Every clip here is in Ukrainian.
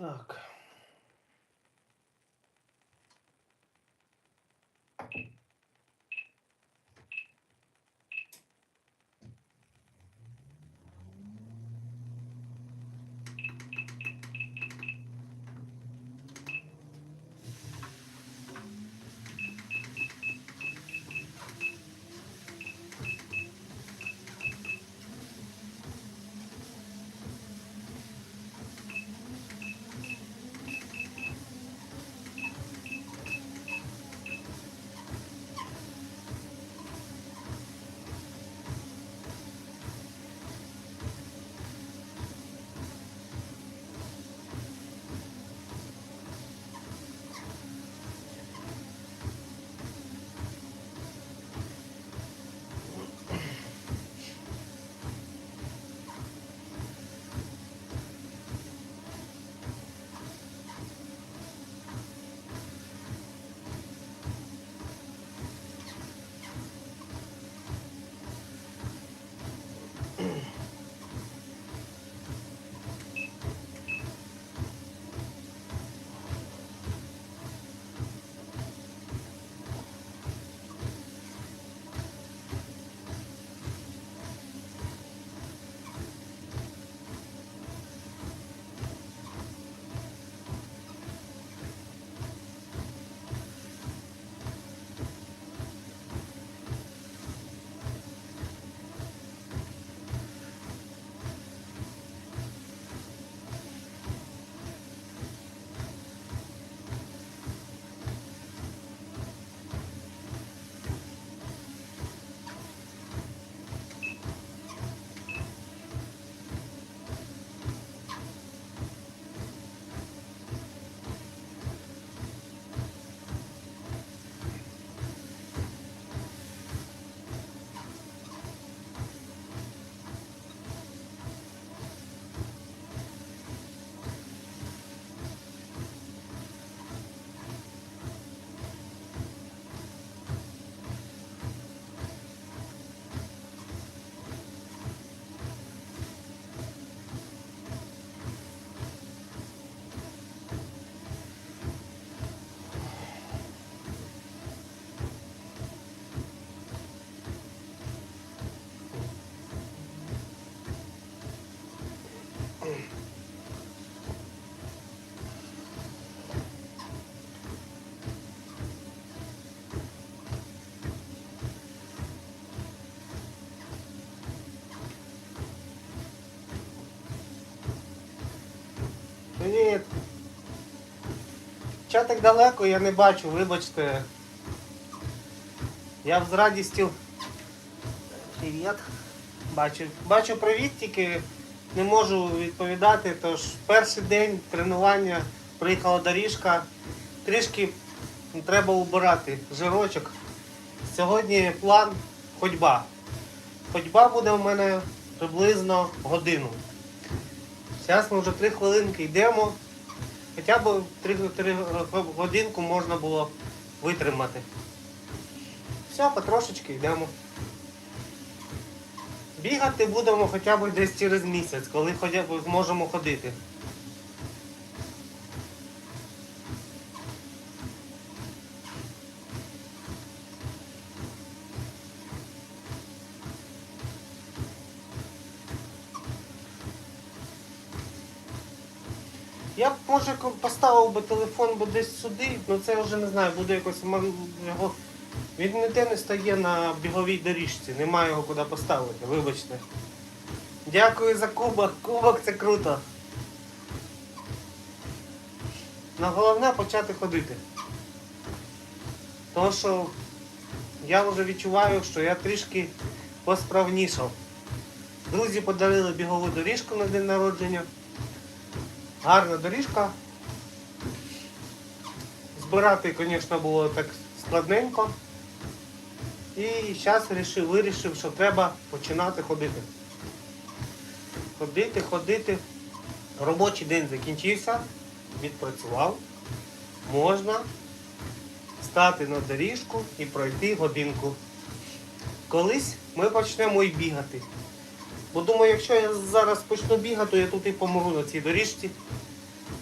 Так. Ча так далеко я не бачу, вибачте. Я з радістю. Привіт. Бачу, бачу привіт, тільки не можу відповідати. Тож перший день тренування приїхала доріжка. Трішки треба убирати жирочок. Сьогодні план ходьба. Ходьба буде у мене приблизно годину. Зараз ми вже три хвилинки йдемо. Хоча б три, три годинку можна було витримати. Все, потрошечки йдемо. Бігати будемо хоча б десь через місяць, коли зможемо ходити. Я б може поставив би телефон би десь сюди, ну це вже не знаю, буде якось його. Він ніде не стає на біговій доріжці, немає його куди поставити, вибачте. Дякую за кубок, кубок це круто. На головне почати ходити. Тому що я вже відчуваю, що я трішки посправнішав. Друзі подарили бігову доріжку на день народження. Гарна доріжка. Збирати, звісно, було так складненько. І зараз вирішив, що треба починати ходити. Ходити, ходити. Робочий день закінчився, відпрацював. Можна стати на доріжку і пройти годинку. Колись ми почнемо і бігати. Бо думаю, якщо я зараз почну бігати, то я тут і помру на цій доріжці.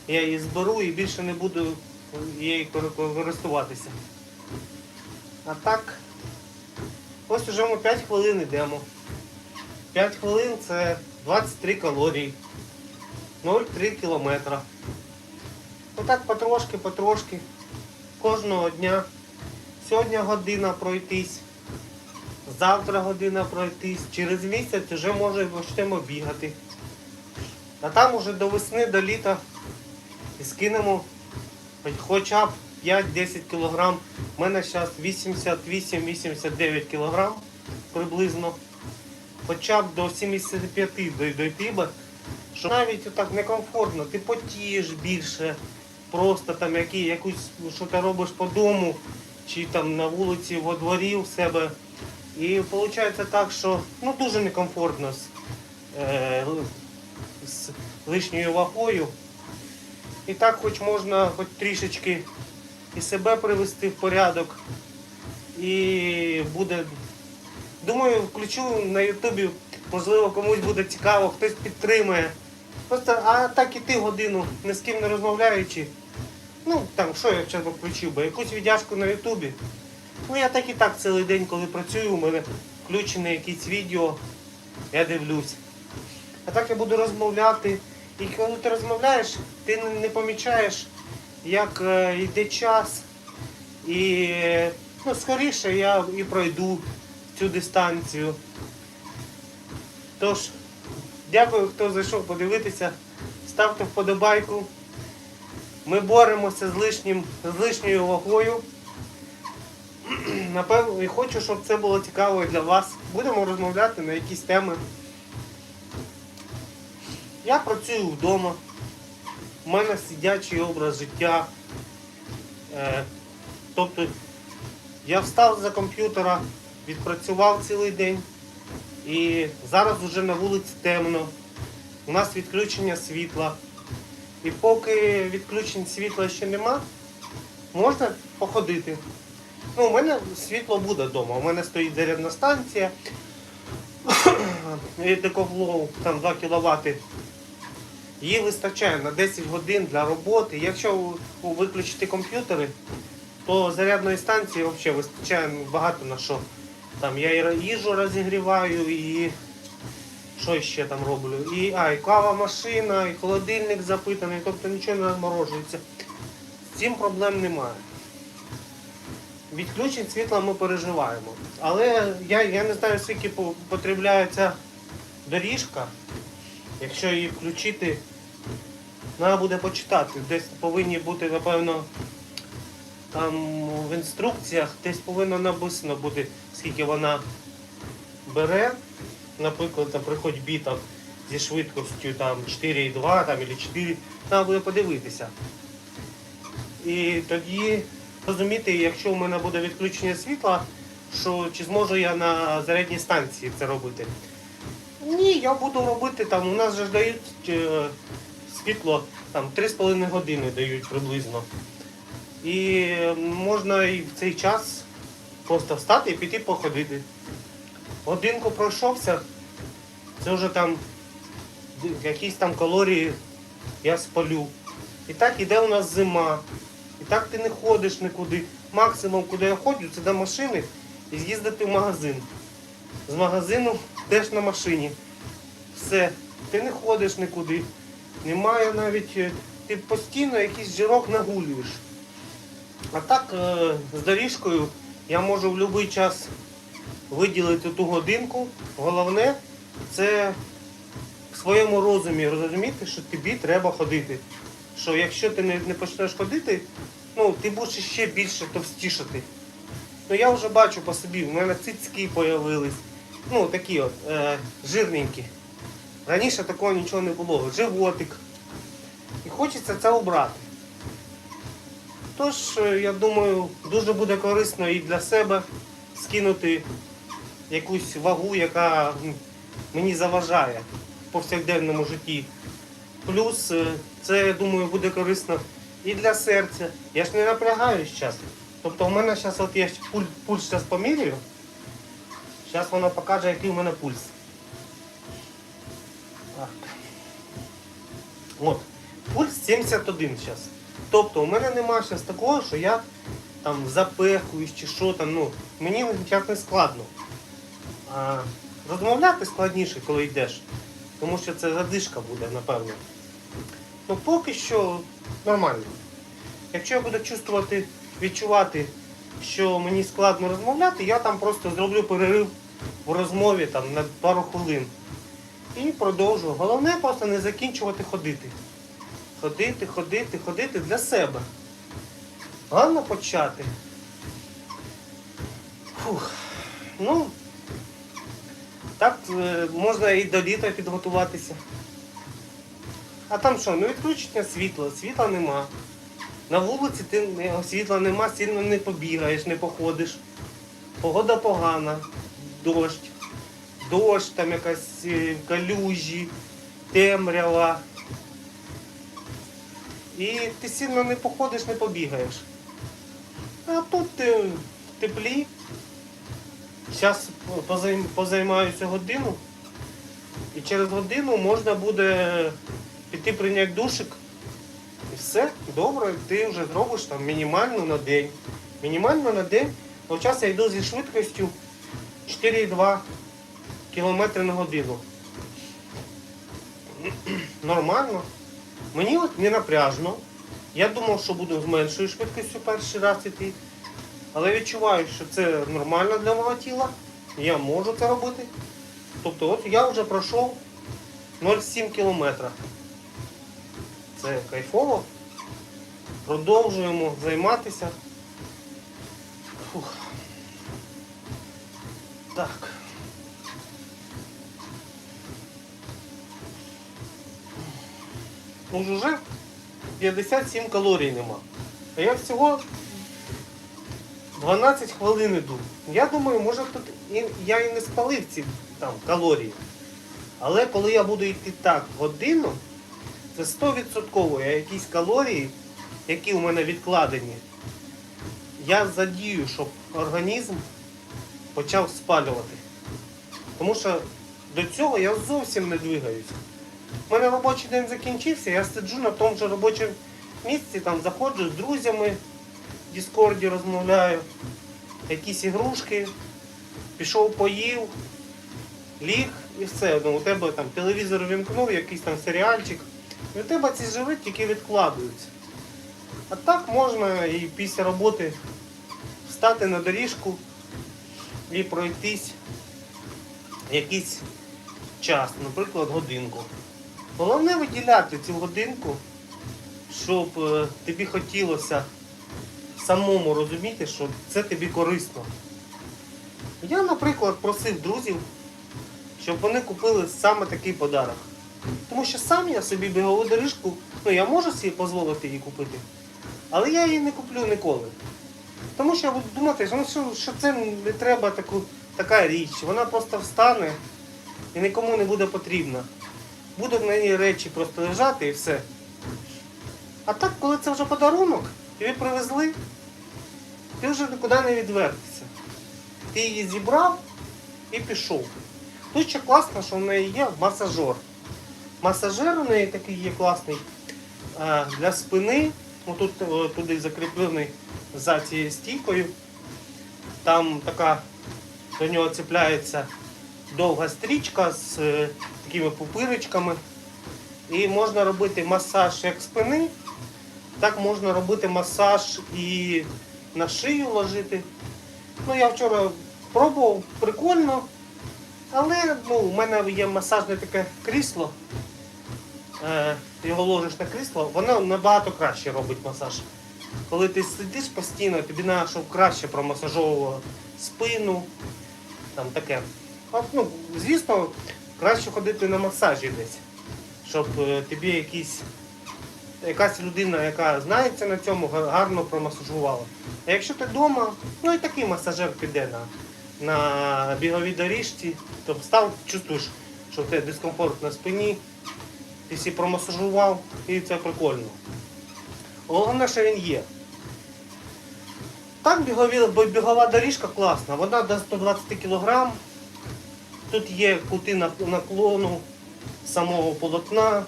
я її зберу і більше не буду її користуватися. А так, ось уже ми 5 хвилин йдемо. 5 хвилин це 23 калорії. 0,3 кілометра. Отак потрошки, потрошки. Кожного дня. Сьогодні година пройтись. Завтра година пройтись. Через місяць вже може почнемо бігати. А там уже до весни, до літа і скинемо хоча б 5-10 кг. У мене зараз 88-89 кг приблизно. Хоча б до 75 дой- дойти. Що навіть отак некомфортно, ти потієш більше, просто там які, якусь, що ти робиш по дому, чи там на вулиці, во дворі у себе. І виходить так, що ну, дуже некомфортно з, е, з лишньою вагою. І так хоч можна хоч трішечки і себе привести в порядок. І буде. Думаю, включу на Ютубі, можливо, комусь буде цікаво, хтось підтримує. Просто, а так і ти годину, ні з ким не розмовляючи. Ну, там, що я зараз включив би, якусь віддяжку на Ютубі. Ну я так і так цілий день, коли працюю, у мене включене якісь відео, я дивлюсь. А так я буду розмовляти. І коли ти розмовляєш, ти не, помічаєш, як е, йде час. І ну, скоріше я і пройду цю дистанцію. Тож, дякую, хто зайшов подивитися. Ставте вподобайку. Ми боремося з, лишнім, з лишньою вагою. Напевно, і хочу, щоб це було цікаво для вас. Будемо розмовляти на якісь теми. Я працюю вдома. У мене сидячий образ життя. Е, тобто я встав за комп'ютера, відпрацював цілий день. І зараз вже на вулиці темно. У нас відключення світла. І поки відключень світла ще нема, можна походити. Ну, у мене світло буде вдома. У мене стоїть зарядна станція. Едекофлоу, там 2 кВт. Її вистачає на 10 годин для роботи. Якщо ви- ви виключити комп'ютери, то зарядної станції взагалі вистачає багато на що. Там я і їжу розігріваю, і що ще там роблю? І, а, і кава машина, і холодильник запитаний, тобто нічого не розморожується. З цим проблем немає. Відключень світла ми переживаємо. Але я, я не знаю, скільки по- потребляє ця доріжка. Якщо її включити, треба буде почитати. Десь повинні бути, напевно, там в інструкціях десь повинно написано бути, скільки вона бере. Наприклад, там приходь біта зі швидкістю там 4,2 там, або 4, треба буде подивитися. І тоді розуміти, якщо в мене буде відключення світла, що чи зможу я на зарядній станції це робити. Ні, я буду робити там. У нас же дають е, світло там 3,5 години дають приблизно. І можна і в цей час просто встати і піти походити. Годинку пройшовся, це вже там якісь там калорії я спалю. І так іде у нас зима. І так ти не ходиш нікуди. Максимум, куди я ходжу, це до машини і з'їздити в магазин. З магазину теж на машині. Все, ти не ходиш нікуди. Немає навіть, е, ти постійно якийсь жирок нагулюєш. А так е, з доріжкою я можу в будь-який час виділити ту годинку. Головне це в своєму розумі розуміти, що тобі треба ходити. Що якщо ти не, не почнеш ходити, ну ти будеш ще більше товстішати. Ну я вже бачу по собі, в мене цицьки появились. Ну такі от, е, жирненькі. Раніше такого нічого не було. Животик. І хочеться це обрати. Тож, е, я думаю, дуже буде корисно і для себе скинути якусь вагу, яка мені заважає в повсякденному житті. Плюс е, це, я думаю, буде корисно і для серця. Я ж не напрягаюсь зараз. Тобто у мене зараз от є пульс, пульс зараз поміряю. Зараз воно покаже, який у мене пульс. Так. От. Пульс 71 зараз. Тобто у мене немає зараз такого, що я там запехуюсь чи що там. Ну, мені ніяк не складно. А розмовляти складніше, коли йдеш. Тому що це задишка буде, напевно. Ну поки що нормально. Якщо я буду чувствувати, відчувати, що мені складно розмовляти, я там просто зроблю перерив в розмові там, на пару хвилин. І продовжу. Головне просто не закінчувати ходити. Ходити, ходити, ходити для себе. Головне почати. Фух. Ну, так е, можна і до літа підготуватися. А там що, ну відключення світла, світла нема. На вулиці ти світла нема, сильно не побігаєш, не походиш. Погода погана, дощ, дощ, там якась е, калюжі, темрява. І ти сильно не походиш, не побігаєш. А тут ти в теплі. Зараз позаймаюся годину. І через годину можна буде піти прийняти душик. І все, добре, ти вже зробиш там мінімальну на день. Мінімально на день. От зараз я йду зі швидкістю 4,2 км на годину. Нормально. Мені от не напряжно. Я думав, що буду з меншою швидкістю перший раз іти. Але відчуваю, що це нормально для мого тіла. Я можу це робити. Тобто от я вже пройшов 0,7 кілометра. Це кайфово. Продовжуємо займатися. Фух. Так. Уже 57 калорій нема. А я всього 12 хвилин іду. Я думаю, може тут і, я і не спалив ці там калорії. Але коли я буду йти так годину, це 100% я якісь калорії, які у мене відкладені, я задію, щоб організм почав спалювати. Тому що до цього я зовсім не двигаюся. У мене робочий день закінчився, я сиджу на тому ж робочому місці, там заходжу з друзями, в Діскорді розмовляю, якісь ігрушки, пішов поїв, ліг і все. Ну, у тебе там телевізор вімкнув, якийсь там серіальчик. І у тебе ці живи тільки відкладуються. А так можна і після роботи встати на доріжку і пройтись якийсь час, наприклад, годинку. Головне виділяти цю годинку, щоб е, тобі хотілося самому розуміти, що це тобі корисно. Я, наприклад, просив друзів, щоб вони купили саме такий подарок. Тому що сам я собі бігову доріжку, ну я можу собі дозволити її купити, але я її не куплю ніколи. Тому що я буду думати, що, ну, це не треба таку, така річ. Вона просто встане і нікому не буде потрібна. Будуть на ній речі просто лежати і все. А так, коли це вже подарунок, тобі привезли, ти вже нікуди не відвертишся. Ти її зібрав і пішов. Тут ще класно, що в неї є масажер. Масажер у неї такий є класний для спини. Отут туди закріплений за цією стійкою. Там така до нього цепляється довга стрічка з е, такими пупирочками. І можна робити масаж як спини, так можна робити масаж і на шию ложити. Ну, я вчора пробував, прикольно. Але ну, у мене є масажне таке крісло. Е, його ложиш на крісло, воно набагато краще робить масаж. Коли ти сидиш постійно, тобі треба, щоб краще промасажовувало спину. Там таке. От, ну, звісно, краще ходити на масажі десь, щоб е, тобі якісь, якась людина, яка знається на цьому, гарно промасажувала. А якщо ти вдома, ну і такий масажер піде на, на біговій доріжці, то став, чувствуєш, що в тебе дискомфорт на спині, ти всі промасажував і це прикольно. Головне, що він є. Так бігові, бігова доріжка класна, вона до 120 кг. Тут є кути на- наклону самого полотна.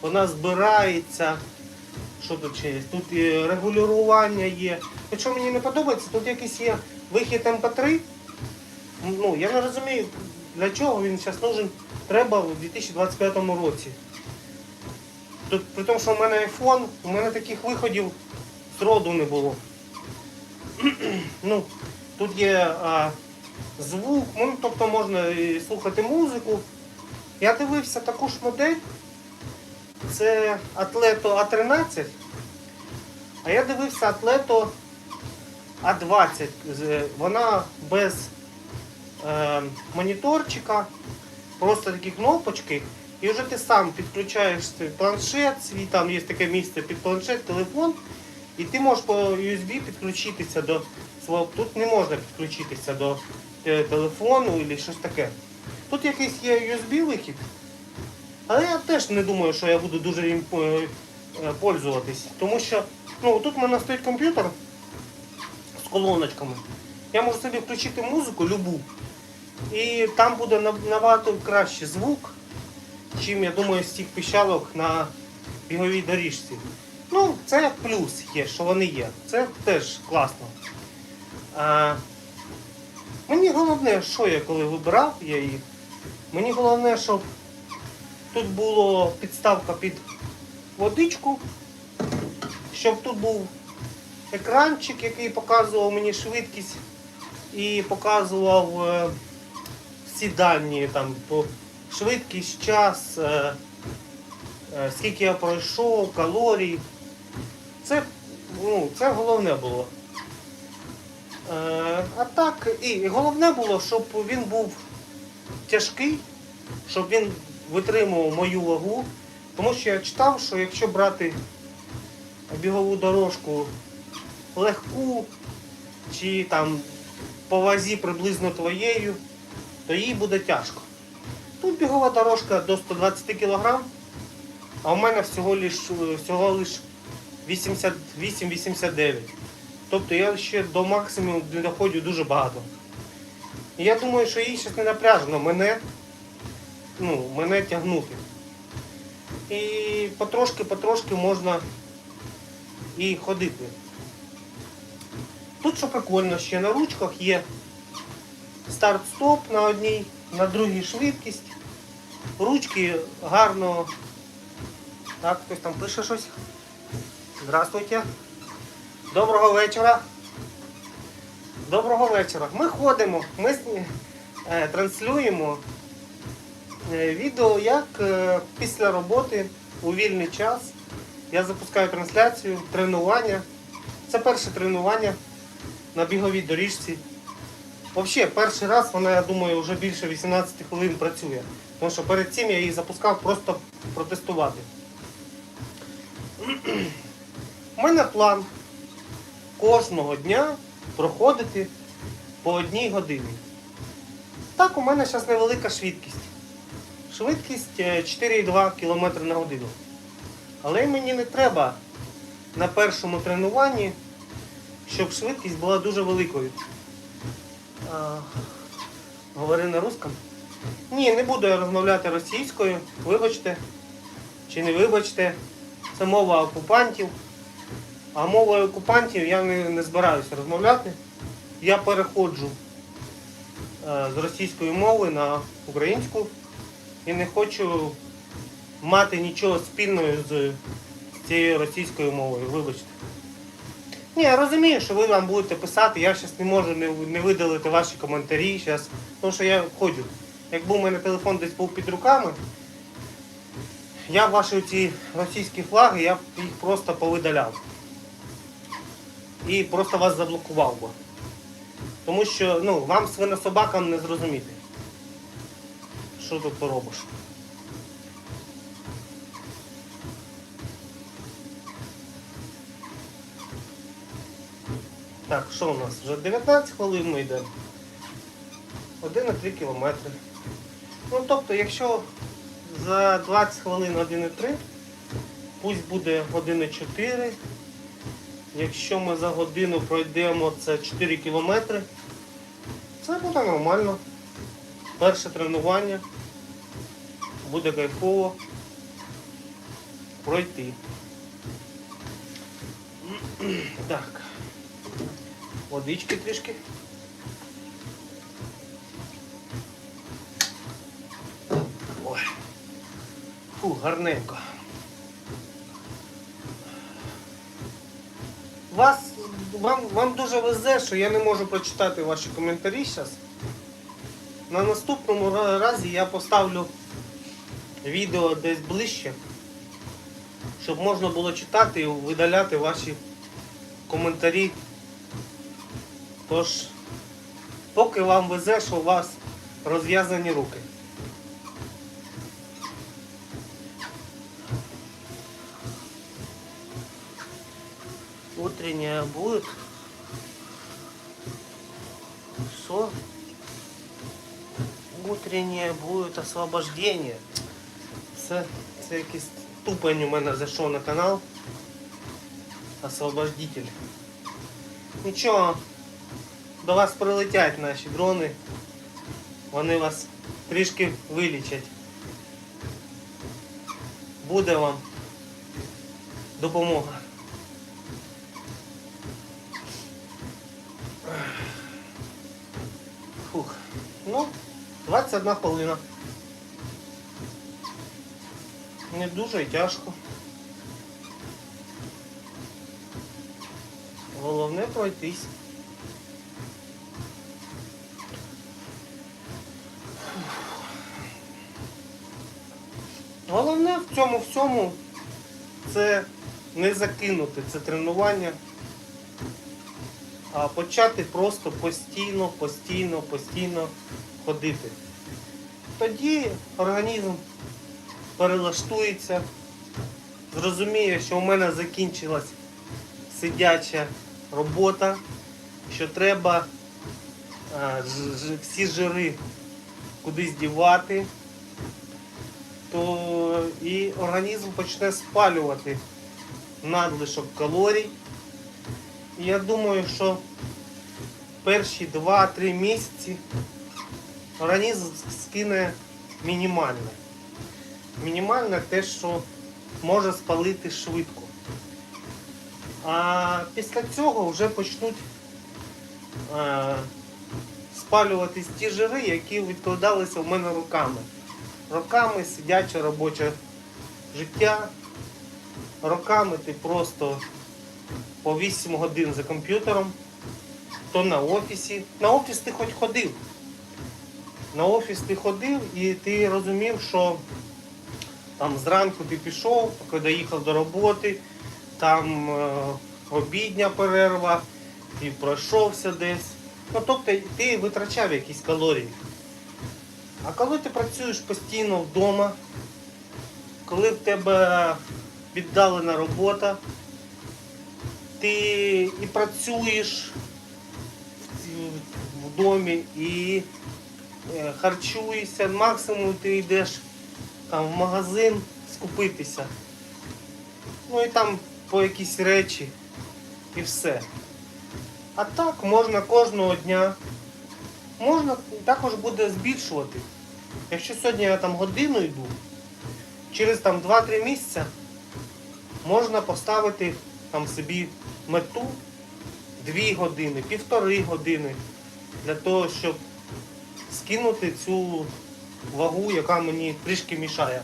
Вона збирається. Що тут ще? Тут і регулювання є. От що мені не подобається, тут якийсь є вихід МП3. Ну, я не розумію, для чого він зараз нужен. Треба у 2025 році. Тут, при тому, що в мене iPhone, у мене таких виходів зроду не було. ну, тут є а, звук, ну, тобто можна і слухати музику. Я дивився таку ж модель. Це Atleto A13. А я дивився Atleto A20. Вона без е, моніторчика, просто такі кнопочки. І вже ти сам підключаєш планшет, свій там є таке місце під планшет, телефон, і ти можеш по USB підключитися до свого. Тут не можна підключитися до е, телефону або щось таке. Тут якийсь є USB вихід, але я теж не думаю, що я буду дуже їм е, е, пользуватись. Тому що ну, тут в мене стоїть комп'ютер з колоночками. Я можу собі включити музику любу. І там буде на- набагато краще звук, чим, я думаю, з цих піщалок на біговій доріжці. Ну, це плюс є, що вони є. Це теж класно. А, мені головне, що я коли вибирав я їх, мені головне, щоб тут була підставка під водичку, щоб тут був екранчик, який показував мені швидкість і показував е, всі дані там по швидкість, час, е, е, скільки я пройшов, калорій. Це, ну, це головне було. А так, і головне було, щоб він був тяжкий, щоб він витримував мою вагу. Тому що я читав, що якщо брати бігову дорожку легку чи там по вазі приблизно твоєю, то їй буде тяжко. Тут бігова дорожка до 120 кг, а у мене всього лиш, всього лиш 88-89. Тобто я ще до максимуму не доходжу дуже багато. І я думаю, що їй зараз не напряжено мене, ну, мене тягнути. І потрошки-потрошки можна і ходити. Тут що прикольно, ще на ручках є старт-стоп на одній, на другій швидкість. Ручки гарно. Так, хтось там пише щось. Здравствуйте. Доброго вечора. Доброго вечора. Ми ходимо, ми е, транслюємо відео, як е, після роботи у вільний час я запускаю трансляцію, тренування. Це перше тренування на біговій доріжці. Взагалі, перший раз вона, я думаю, вже більше 18 хвилин працює. Тому що перед цим я її запускав просто протестувати. У мене план кожного дня проходити по одній годині. Так, у мене зараз невелика швидкість. Швидкість е, 4,2 км на годину. Але мені не треба на першому тренуванні, щоб швидкість була дуже великою. А, говори на русском. Ні, не буду я розмовляти російською. Вибачте. Чи не вибачте. Це мова окупантів. А мовою окупантів я не, не збираюся розмовляти. Я переходжу е, з російської мови на українську і не хочу мати нічого спільного з цією російською мовою. Вибачте. Ні, я розумію, що ви нам будете писати, я зараз не можу не, не видалити ваші коментарі, зараз, тому що я ходжу. Якби у мене телефон десь був під руками, я ваші ці російські флаги, я б їх просто повидаляв. І просто вас заблокував би. Тому що ну, вам свинособакам не зрозуміти. Що тут поробиш? Так, що у нас? Вже 19 хвилин ми йдемо. 1,3 кілометри. Ну тобто, якщо за 20 хвилин 1,3, пусть буде 1,4. Якщо ми за годину пройдемо це 4 кілометри, це буде нормально. Перше тренування. Буде кайфово. пройти. Так. Водички трішки. Ой. Фу, гарненько. Вас, вам, вам дуже везе, що я не можу прочитати ваші коментарі зараз. На наступному разі я поставлю відео десь ближче, щоб можна було читати і видаляти ваші коментарі. Тож, поки вам везе, що у вас розв'язані руки. Утренняя будет. Что? Утреннее будет освобождение. Це, це якийсь тупень у мене зайшов на канал. Освободитель. Нічого, до вас прилетять наші дрони. Вони вас трішки вилічать. Буде вам допомога. Фух. Ну, 21 хвилина. Не дуже тяжко. Головне пройтись. Головне в цьому всьому це не закинути це тренування, а почати просто постійно, постійно, постійно ходити. Тоді організм перелаштується, зрозуміє, що у мене закінчилась сидяча робота, що треба ж- всі жири кудись дівати, то і організм почне спалювати надлишок калорій. І я думаю, що перші 2-3 місяці організм скине мінімальне. Мінімальне те, що може спалити швидко. А після цього вже почнуть е, спалюватись ті жири, які відкладалися в мене руками. Роками сидяче робоче життя. Роками ти просто по 8 годин за комп'ютером, то на офісі. На офіс ти хоч ходив. На офіс ти ходив і ти розумів, що там зранку ти пішов, поки доїхав до роботи, там е, обідня перерва, ти пройшовся десь. Ну, тобто ти витрачав якісь калорії. А коли ти працюєш постійно вдома, коли в тебе віддалена робота, ти і працюєш в- домі, і е, харчуєшся, максимум ти йдеш там, в магазин скупитися. Ну і там по якісь речі і все. А так можна кожного дня. Можна також буде збільшувати. Якщо сьогодні я там годину йду, через там 2-3 місяця можна поставити там собі мету 2 години, півтори години для того, щоб скинути цю вагу, яка мені трішки мішає.